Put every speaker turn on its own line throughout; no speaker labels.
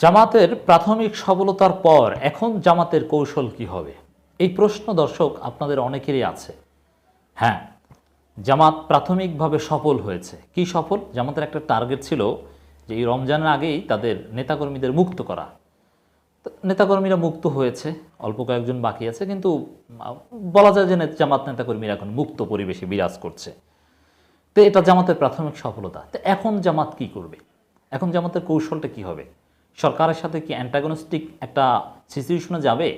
জামাতের প্রাথমিক সফলতার পর এখন জামাতের কৌশল কি হবে? এই প্রশ্ন দর্শক আপনাদের অনেকেরই আছে। হ্যাঁ জামাত প্রাথমিকভাবে সফল হয়েছে। কি সফল? জামাতের একটা টার্গেট ছিল যে এই রমজানের আগেই তাদের নেতাকর্মীদের মুক্ত করা। নেতাকর্মীরা মুক্ত হয়েছে, অল্প কয়েকজন বাকি আছে, কিন্তু বলা যায় যে জামাত নেতাকর্মীরা এখন মুক্ত পরিবেশে বিরাজ করছে। তো এটা জামাতের প্রাথমিক সফলতা। তো এখন জামাত কি করবে? এখন জামাতের কৌশলটা কি হবে? সরকারের সাথে কি অ্যান্টাগনিস্টিক একটা সিচুয়েশনে যাবে?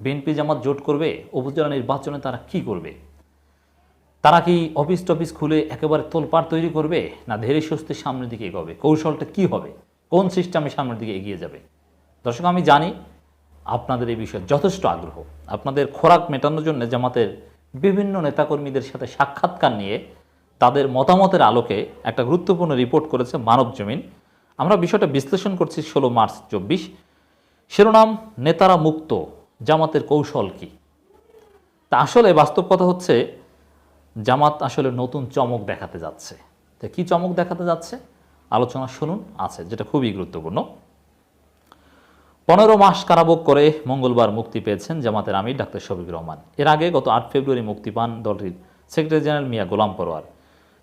বিএনপি জামাত জোট করবে? উপজেলা নির্বাচনে তারা কি করবে? তারা কি অফিস টফিস খুলে একেবারে তোলপাড় তৈরি করবে? না ধীরে সুস্থে সামনের দিকে এগোবে? কৌশলটা কি হবে? কোন সিস্টেমে সামনের দিকে এগিয়ে যাবে? দর্শক, আমি জানি আপনাদের এই বিষয়ে যথেষ্ট আগ্রহ। আপনাদের খোরাক মেটানোর জন্য জামাতের বিভিন্ন নেতাকর্মীদের সাথে সাক্ষাৎকার নিয়ে তাদের মতামতের আলোকে একটা গুরুত্বপূর্ণ রিপোর্ট করেছে মানব জমিন আমরা বিষয়টা বিশ্লেষণ করছি ষোলো মার্চ চব্বিশ। শিরোনাম, নেতারা মুক্ত, জামাতের কৌশল কি? তা আসলে বাস্তব কথা হচ্ছে, জামাত আসলে নতুন চমক দেখাতে যাচ্ছে। তো কি চমক দেখাতে যাচ্ছে? আলোচনা শুনুন, আছে, যেটা খুবই গুরুত্বপূর্ণ। পনেরো মাস কারাভোগ করে মঙ্গলবার মুক্তি পেয়েছেন জামাতের আমির ডাক্তার শফিকুর রহমান। এর আগে গত আট ফেব্রুয়ারি মুক্তি পান দলটির সেক্রেটারি জেনারেল মিয়া গোলাম পরোয়ার।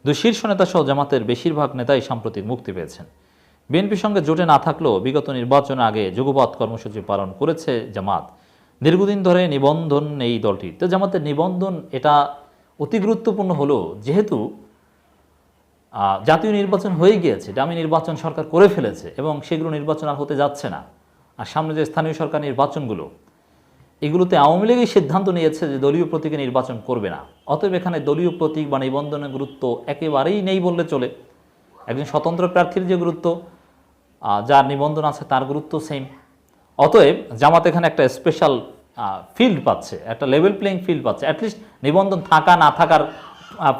দুই শীর্ষ নেতা সহ জামাতের বেশিরভাগ নেতাই সাম্প্রতিক মুক্তি পেয়েছেন। বিএনপির সঙ্গে জোটে না থাকলেও বিগত নির্বাচনের আগে যুগপথ কর্মসূচি পালন করেছে জামাত। দীর্ঘদিন ধরে নিবন্ধন নেই দলটির। তো জামাতের নিবন্ধন এটা অতি গুরুত্বপূর্ণ হলো যেহেতু জাতীয় নির্বাচন হয়ে গিয়েছে ডামি নির্বাচন সরকার করে ফেলেছে এবং সেগুলো নির্বাচন আর হতে যাচ্ছে না। আর সামনে যে স্থানীয় সরকার নির্বাচনগুলো, এগুলোতে আওয়ামী লীগই সিদ্ধান্ত নিয়েছে যে দলীয় প্রতীকে নির্বাচন করবে না। অতএব এখানে দলীয় প্রতীক বা নিবন্ধনের গুরুত্ব একেবারেই নেই বললে চলে। একজন স্বতন্ত্র প্রার্থীর যে গুরুত্ব যার নিবন্ধন আছে তার গুরুত্ব সেম অতএব জামাত এখানে একটা স্পেশাল ফিল্ড পাচ্ছে, একটা লেভেল প্লেইং ফিল্ড পাচ্ছে। অ্যাটলিস্ট নিবন্ধন থাকা, না থাকার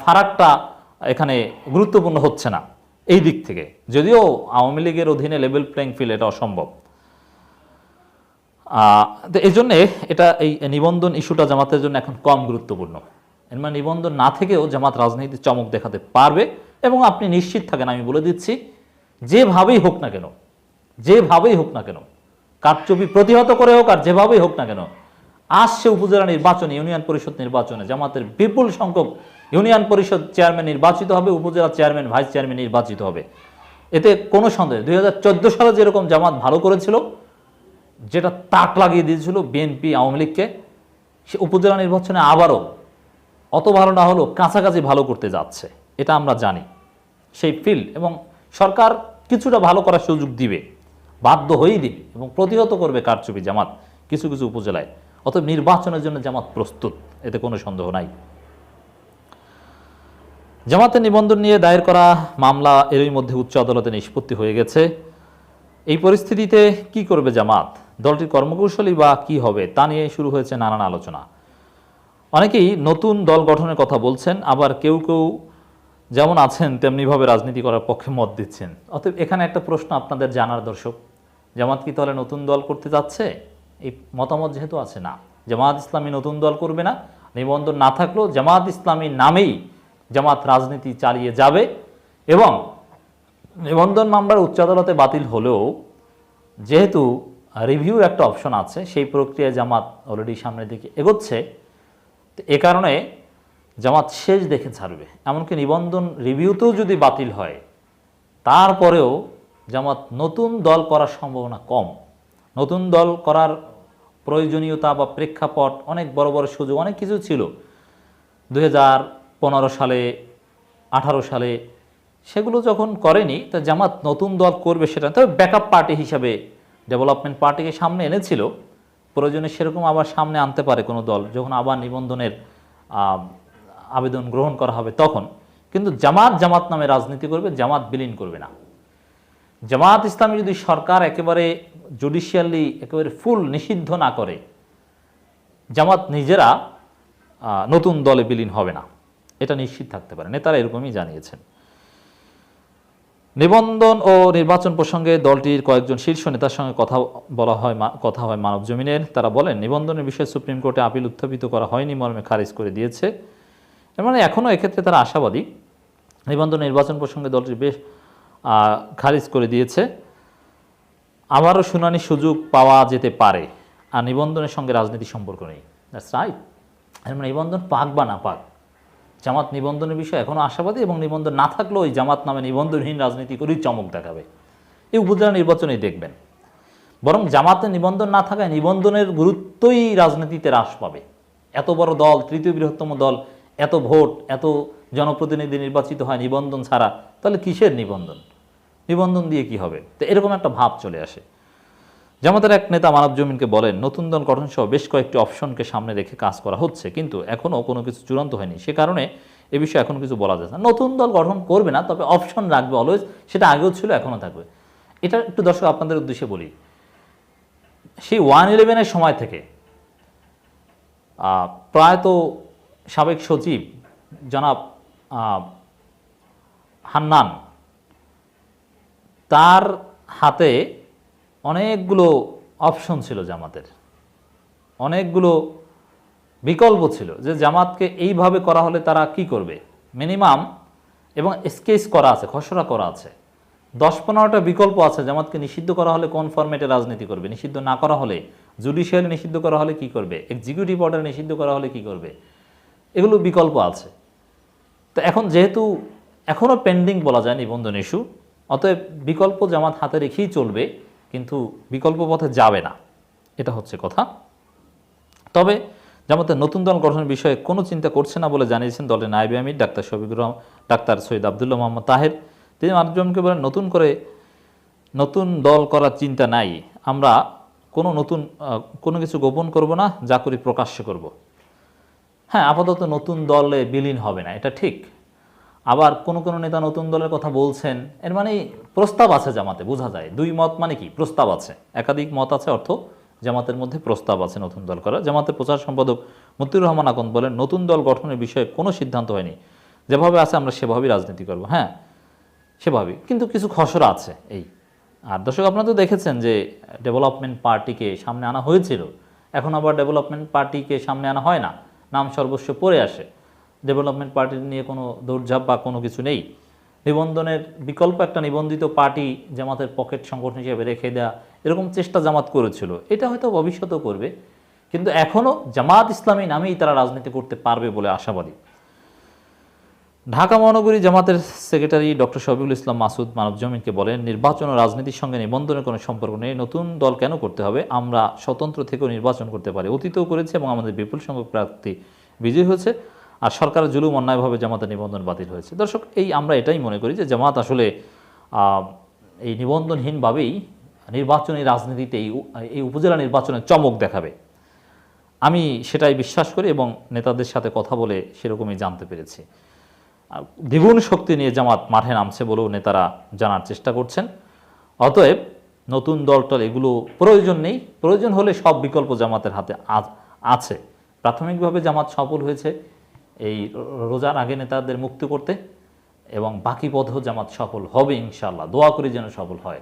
ফারাকটা এখানে গুরুত্বপূর্ণ হচ্ছে না, এই দিক থেকে। যদিও আওয়ামী লীগের অধীনে লেভেল প্লেইং ফিল্ড এটা অসম্ভব। তো এই জন্যে এটা, এই নিবন্ধন ইস্যুটা জামাতের জন্য এখন কম গুরুত্বপূর্ণ। এর মানে নিবন্ধন না থেকেও জামাত রাজনীতির চমক দেখাতে পারবে এবং আপনি নিশ্চিত থাকেন, আমি বলে দিচ্ছি যেভাবেই হোক না কেন, যেভাবেই হোক না কেন, কারচুপি প্রতিহত করে হোক আর যেভাবেই হোক না কেন, আসছে উপজেলা নির্বাচনে, ইউনিয়ন পরিষদ নির্বাচনে। জামাতের বিপুল সংখ্যক ইউনিয়ন পরিষদ চেয়ারম্যান নির্বাচিত হবে, উপজেলা চেয়ারম্যান, ভাইস চেয়ারম্যান নির্বাচিত হবে। এতে কোনো সন্দেহ, দুই হাজার চোদ্দ সালে যেরকম জামাত ভালো করেছিল, যেটা তাক লাগিয়ে দিয়েছিল বিএনপি, আওয়ামী লীগকে, সে উপজেলা নির্বাচনে আবারও অত ভালো না হলেও কাছাকাছি ভালো করতে যাচ্ছে, এটা আমরা জানি। সেই ফিল্ড এবং সরকার কিছুটা ভালো করার সুযোগ দিবে। বাধ্য হয়েই দিবে এবং প্রতিহত করবে কারচুপি জামাত কিছু কিছু উপজেলায়। অতএব নির্বাচনের জন্য জামাত প্রস্তুত, এতে কোনো সন্দেহ নাই। জামাতের নিবন্ধন নিয়ে দায়ের করা মামলা এরই মধ্যে উচ্চ আদালতে নিষ্পত্তি হয়ে গেছে। এই পরিস্থিতিতে কি করবে জামাত? দলটির কর্মকৌশলী বা কি হবে তা নিয়ে শুরু হয়েছে নানান আলোচনা। অনেকেই নতুন দল গঠনের কথা বলছেন, আবার কেউ কেউ যেমন আছেন, তেমনিভাবে রাজনীতি করার পক্ষে মত দিচ্ছেন। অতএব এখানে একটা প্রশ্ন আপনাদের জানার দর্শক, জামাত কি তাহলে নতুন দল করতে যাচ্ছে? এই মতামত যেহেতু আছে না। জামাত ইসলামী নতুন দল করবে না, নিবন্ধন না থাকলেও জামাত ইসলামীর নামেই জামাত রাজনীতি চালিয়ে যাবে এবং নিবন্ধন মামলার উচ্চ আদালতে বাতিল হলেও যেহেতু রিভিউ একটা অপশন আছে, সেই প্রক্রিয়ায় জামাত অলরেডি সামনের দিকে এগোচ্ছে এ কারণে জামাত শেষ দেখে ছাড়বে। এমনকি নিবন্ধন রিভিউতেও যদি বাতিল হয়, তারপরেও জামাত নতুন দল করার সম্ভাবনা কম। নতুন দল করার প্রয়োজনীয়তা বা প্রেক্ষাপট অনেক বড় বড় সুযোগ, অনেক কিছু ছিল। দু হাজার পনেরো সালে, আঠারো সালে সেগুলো যখন করেনি, তা জামাত নতুন দল করবে সেটা তবে ব্যাকআপ পার্টি হিসাবে ডেভেলপমেন্ট পার্টিকে সামনে এনেছিল। প্রয়োজনে সেরকম আবার সামনে আনতে পারে কোনো দল, যখন আবার নিবন্ধনের আবেদন গ্রহণ করা হবে তখন। কিন্তু জামাত জামাত নামে রাজনীতি করবে, জামাত বিলীন করবে না। জামাত ইসলামী যদি সরকার একেবারে জুডিশিয়ালি একেবারে ফুল নিষিদ্ধ না করে, জামাত নিজেরা নতুন দলে বিলীন হবে না। এটা নিশ্চিত থাকতে পারে। নেতারা এরকমই জানিয়েছেন। নিবন্ধন ও নির্বাচন প্রসঙ্গে দলটির কয়েকজন শীর্ষ নেতার সঙ্গে কথা বলা হয় কথা হয় মানব জমিনের তারা বলেন, নিবন্ধনের বিষয়ে সুপ্রিম কোর্টে আপিল উত্থাপিত করা হয়নি, মর্মে খারিজ করে দিয়েছে। মানে এখনও এক্ষেত্রে তারা আশাবাদী। নিবন্ধন নির্বাচন প্রসঙ্গে দলটি বেশ খারিজ করে দিয়েছে। আবারও শুনানির সুযোগ পাওয়া যেতে পারে। আর নিবন্ধনের সঙ্গে রাজনীতির সম্পর্ক নেই। দ্যাটস রাইট মানে নিবন্ধন পাক বা না পাক, জামাত নিবন্ধনের বিষয়ে এখনও আশাবাদী এবং নিবন্ধন না থাকলেও ওই জামাত নামে নিবন্ধনহীন রাজনীতি করেই চমক দেখাবে। এই উপজেলা নির্বাচনেই দেখবেন। বরং জামাতের নিবন্ধন না থাকায় নিবন্ধনের গুরুত্বই রাজনীতিতে হ্রাস পাবে। এত বড় দল, তৃতীয় বৃহত্তম দল এত ভোট এত জনপ্রতিনিধি নির্বাচিত হয় নিবন্ধন ছাড়া তাহলে কিসের নিবন্ধন? নিবন্ধন দিয়ে কি হবে? তো এরকম একটা ভাব চলে আসে। জামাতের এক নেতা মানব জমিনকে বলেন নতুন দল গঠন সহ বেশ কয়েকটি অপশনকে সামনে রেখে কাজ করা হচ্ছে কিন্তু এখনও কোনো কিছু চূড়ান্ত হয়নি। সে কারণে এ বিষয়ে এখনও কিছু বলা যাচ্ছে না। নতুন দল গঠন করবে না তবে অপশন রাখবে অলওয়েজ সেটা আগেও ছিল এখনও থাকবে। এটা একটু দর্শক আপনাদের উদ্দেশ্যে বলি। সেই ওয়ান ইলেভেনের সময় থেকে আহ, প্রায়ত সাবেক সচিব জনাব হান্নান, তার হাতে অনেকগুলো অপশন ছিল জামাতের। অনেকগুলো বিকল্প ছিল যে জামাতকে এইভাবে করা হলে তারা কি করবে। মিনিমাম এবং স্কেচ করা আছে, খসড়া করা আছে। দশ পনেরোটা বিকল্প আছে জামাতকে নিষিদ্ধ করা হলে কোন ফরম্যাটে রাজনীতি করবে? নিষিদ্ধ না করা হলে জুডিশিয়ালি নিষিদ্ধ করা হলে কি করবে? এক্সিকিউটিভ অর্ডার নিষিদ্ধ করা হলে কি করবে? এগুলো বিকল্প আছে। তো এখন যেহেতু এখনও পেন্ডিং বলা যায় নিবন্ধন ইস্যু অতএব বিকল্প জামাত হাতে রেখেই চলবে, কিন্তু বিকল্প পথে যাবে না। এটা হচ্ছে কথা। তবে জামাতের নতুন দল গঠনের বিষয়ে কোনো চিন্তা করছে না বলে জানিয়েছেন দলের নায়েবে আমির, ডাক্তার শফিকুর রহমান, ডাক্তার সৈয়দ আবদুল্লাহ মোহাম্মদ তাহের। তিনি মানুষজনকে বলেন, নতুন করে নতুন দল করার চিন্তা নাই। আমরা কোনো নতুন কোনো কিছু গোপন করব না, যা করি প্রকাশ্য করব। হ্যাঁ আপাতত নতুন দলে বিলীন হবে না, এটা ঠিক। আবার কোন কোন নেতা নতুন দলের কথা বলছেন, এর মানে প্রস্তাব আছে জামাতে, বোঝা যায়। দুই মত মানে কি? প্রস্তাব আছে। একাধিক মত আছে, অর্থ জামাতের মধ্যে প্রস্তাব আছে নতুন দল করা জামাতের প্রচার সম্পাদক মতিউর রহমান আকন বলেন, নতুন দল গঠনের বিষয়ে কোনো সিদ্ধান্ত হয়নি। যেভাবে আছে আমরা সেভাবেই রাজনীতি করব। হ্যাঁ সেভাবেই। কিন্তু কিছু খসড়া আছে এই। আর দর্শক, আপনারা তো দেখেছেন যে ডেভেলপমেন্ট পার্টিকে সামনে আনা হয়েছিল। এখন আবার ডেভেলপমেন্ট পার্টিকে সামনে আনা হয় না। নাম সর্বস্ব পড়ে আসে। ডেভেলপমেন্ট পার্টির নিয়ে কোনো দৌড়ঝাঁপ বা কোনো কিছু নেই। নিবন্ধনের বিকল্প একটা নিবন্ধিত পার্টি জামাতের পকেট সংগঠন হিসেবে রেখে দেওয়া এরকম চেষ্টা জামাত করেছিল। এটা হয়তো ভবিষ্যতেও করবে। কিন্তু এখনও জামাত ইসলামী নামেই তারা রাজনীতি করতে পারবে বলে আশাবাদী। ঢাকা মহানগরী জামাতের সেক্রেটারি ডক্টর শফিকুল ইসলাম মাসুদ মানব জমিনকে বলেন, নির্বাচন ও রাজনীতির সঙ্গে নিবন্ধনের কোনো সম্পর্ক নেই। নতুন দল কেন করতে হবে? আমরা স্বতন্ত্র থেকেও নির্বাচন করতে পারি। অতীতেও করেছে এবং আমাদের বিপুল সংখ্যক প্রার্থী বিজয়ী হয়েছে আর সরকারের জুলুম অন্যায়ভাবে জামাতের নিবন্ধন বাতিল হয়েছে। দর্শক, এই আমরা এটাই মনে করি যে জামাত আসলে এই নিবন্ধনহীনভাবেই নির্বাচনী রাজনীতিতে এই উপজেলা নির্বাচনে চমক দেখাবে। আমি সেটাই বিশ্বাস করি এবং নেতাদের সাথে কথা বলে সেরকমই জানতে পেরেছি। দ্বিগুণ শক্তি নিয়ে জামাত মাঠে নামছে বলেও নেতারা জানার চেষ্টা করছেন। অতএব নতুন দলটল এগুলো প্রয়োজন নেই। প্রয়োজন হলে সব বিকল্প জামাতের হাতে আছে। প্রাথমিকভাবে জামাত সফল হয়েছে এই রোজার আগে নেতাদের মুক্তি করতে এবং বাকি পথেও জামাত সফল হবে ইনশাল্লাহ দোয়া করি যেন সফল হয়।